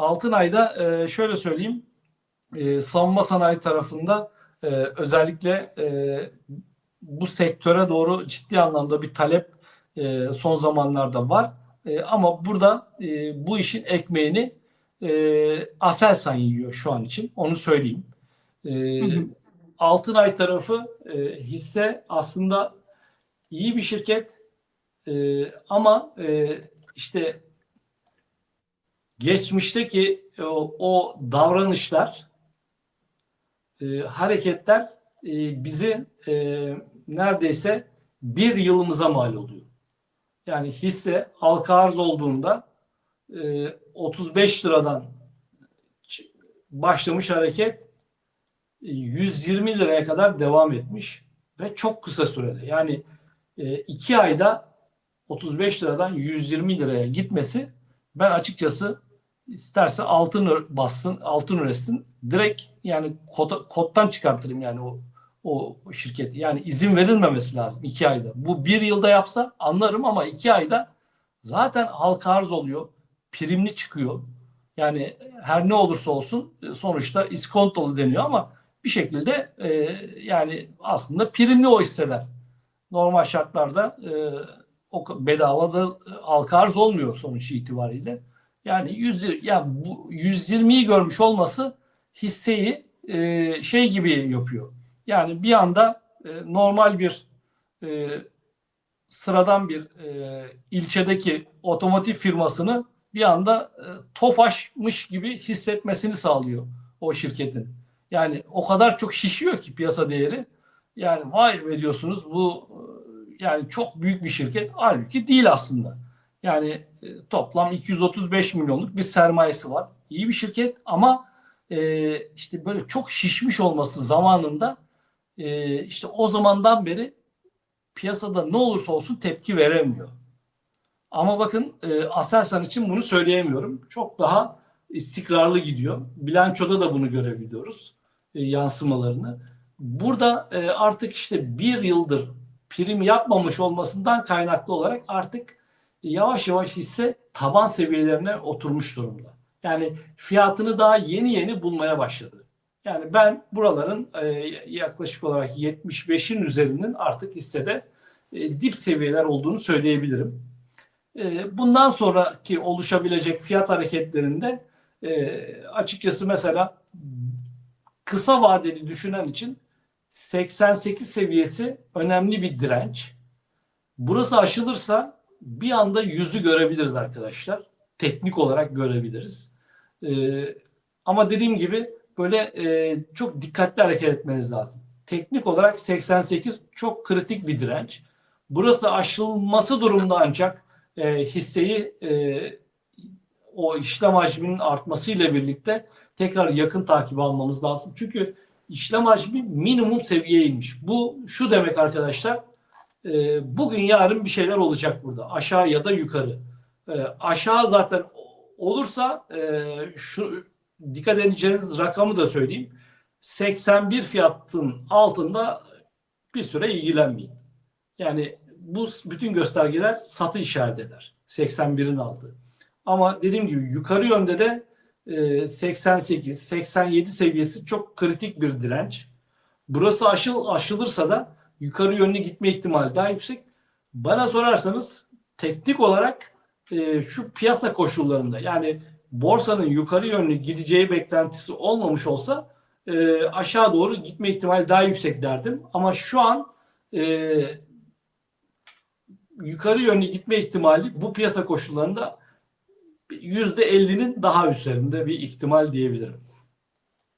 Altınay'da e, şöyle söyleyeyim. E, savunma sanayi tarafında e, özellikle e, bu sektöre doğru ciddi anlamda bir talep e, son zamanlarda var. E, ama burada e, bu işin ekmeğini e, Aselsan yiyor şu an için. Onu söyleyeyim. E, hı. Altınay tarafı e, hisse aslında iyi bir şirket e, ama e, işte geçmişteki o, o davranışlar, e, hareketler e, bizi e, neredeyse bir yılımıza mal oluyor. Yani hisse halka arz olduğunda e, 35 liradan başlamış hareket e, 120 liraya kadar devam etmiş ve çok kısa sürede. Yani e, iki ayda 35 liradan 120 liraya gitmesi ben açıkçası isterse altın bassın, altın üretsin. Direkt yani kota- koddan çıkartırım yani o o şirketi. Yani izin verilmemesi lazım iki ayda. Bu bir yılda yapsa anlarım ama iki ayda zaten halka arz oluyor. Primli çıkıyor. Yani her ne olursa olsun e, sonuçta iskontolu deniyor ama bir şekilde e, yani aslında primli o hisseler. Normal şartlarda e, o bedava da e, halka arz olmuyor sonuç itibariyle. Yani 100 ya bu 120'yi görmüş olması hisseyi e, şey gibi yapıyor. Yani bir anda e, normal bir e, sıradan bir e, ilçedeki otomotiv firmasını bir anda e, Tofaş'mış gibi hissetmesini sağlıyor o şirketin. Yani o kadar çok şişiyor ki piyasa değeri. Yani vay be diyorsunuz bu e, yani çok büyük bir şirket. Halbuki değil aslında. Yani e, toplam 235 milyonluk bir sermayesi var. İyi bir şirket ama e, işte böyle çok şişmiş olması zamanında e, işte o zamandan beri piyasada ne olursa olsun tepki veremiyor. Ama bakın e, Aselsan için bunu söyleyemiyorum. Çok daha istikrarlı gidiyor. Bilançoda da bunu görebiliyoruz. E, yansımalarını. Burada e, artık işte bir yıldır prim yapmamış olmasından kaynaklı olarak artık yavaş yavaş hisse taban seviyelerine oturmuş durumda. Yani fiyatını daha yeni yeni bulmaya başladı. Yani ben buraların e, yaklaşık olarak 75'in üzerinin artık hissede e, dip seviyeler olduğunu söyleyebilirim. E, bundan sonraki oluşabilecek fiyat hareketlerinde açıkçası mesela kısa vadeli düşünen için 88 seviyesi önemli bir direnç. Burası aşılırsa bir anda yüzü görebiliriz arkadaşlar. Teknik olarak görebiliriz. Ee, ama dediğim gibi böyle e, çok dikkatli hareket etmeniz lazım. Teknik olarak 88 çok kritik bir direnç. Burası aşılması durumda ancak e, hisseyi e, o işlem hacminin artmasıyla birlikte tekrar yakın takip almamız lazım. Çünkü işlem hacmi minimum seviyeye inmiş. Bu şu demek arkadaşlar. E, bugün yarın bir şeyler olacak burada. Aşağı ya da yukarı. E, aşağı zaten olursa e, şu dikkat edeceğiniz rakamı da söyleyeyim. 81 fiyatın altında bir süre ilgilenmeyin. Yani bu bütün göstergeler satı işaret eder. 81'in altı. Ama dediğim gibi yukarı yönde de e, 88, 87 seviyesi çok kritik bir direnç. Burası aşıl, aşılırsa da yukarı yönlü gitme ihtimali daha yüksek. Bana sorarsanız teknik olarak e, şu piyasa koşullarında yani borsanın yukarı yönlü gideceği beklentisi olmamış olsa e, aşağı doğru gitme ihtimali daha yüksek derdim. Ama şu an e, yukarı yönlü gitme ihtimali bu piyasa koşullarında %50'nin daha üzerinde bir ihtimal diyebilirim.